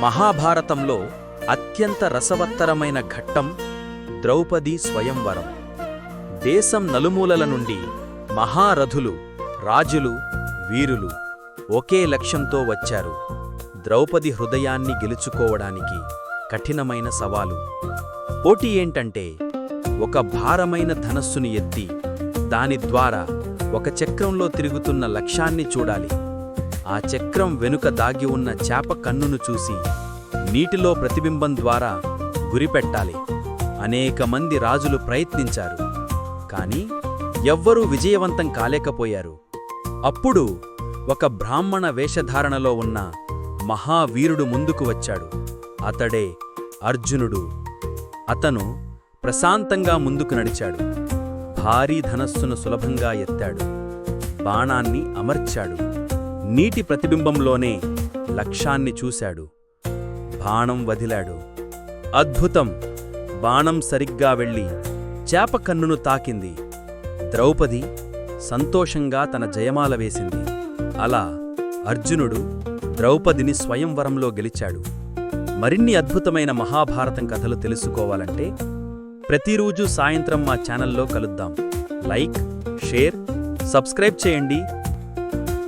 మహాభారతంలో అత్యంత రసవత్తరమైన ఘట్టం ద్రౌపది స్వయంవరం. దేశం నలుమూలల నుండి మహారథులు రాజులు వీరులు ఒకే లక్ష్యంతో వచ్చారు. ద్రౌపది హృదయాన్ని గెలుచుకోవడానికి కఠినమైన సవాలు. పోటీ ఏంటంటే ఒక భారమైన ధనస్సుని ఎత్తి దాని ద్వారా ఒక చక్రంలో తిరుగుతున్న లక్ష్యాన్ని చూడాలి. ఆ చక్రం వెనుక దాగి ఉన్న చేప కన్నును చూసి నీటిలో ప్రతిబింబం ద్వారా గురిపెట్టాలి అనేక మంది రాజులు ప్రయత్నించారు. కాని ఎవ్వరూ విజయవంతం కాలేకపోయారు. అప్పుడు ఒక బ్రాహ్మణ వేషధారణలో ఉన్న మహావీరుడు ముందుకు వచ్చాడు. అతడే అర్జునుడు. అతను ప్రశాంతంగా ముందుకు నడిచాడు. భారీ ధనస్సును సులభంగా ఎత్తాడు. బాణాన్ని అమర్చాడు. నీటి ప్రతిబింబంలోనే లక్ష్యాన్ని చూశాడు. బాణం వదిలాడు అద్భుతం! బాణం సరిగ్గా వెళ్ళి చేప కన్నును తాకింది. ద్రౌపది సంతోషంగా తన జయమాల వేసింది. అలా అర్జునుడు ద్రౌపదిని స్వయంవరంలో గెలిచాడు. మరిన్ని అద్భుతమైన మహాభారతం కథలు తెలుసుకోవాలంటే ప్రతిరోజు సాయంత్రం మా ఛానల్లో కలుద్దాం. లైక్ షేర్ సబ్స్క్రైబ్ చేయండి.